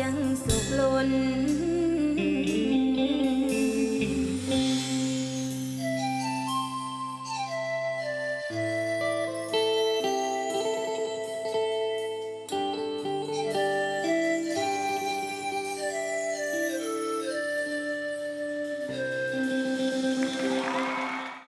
ยังสุขล้น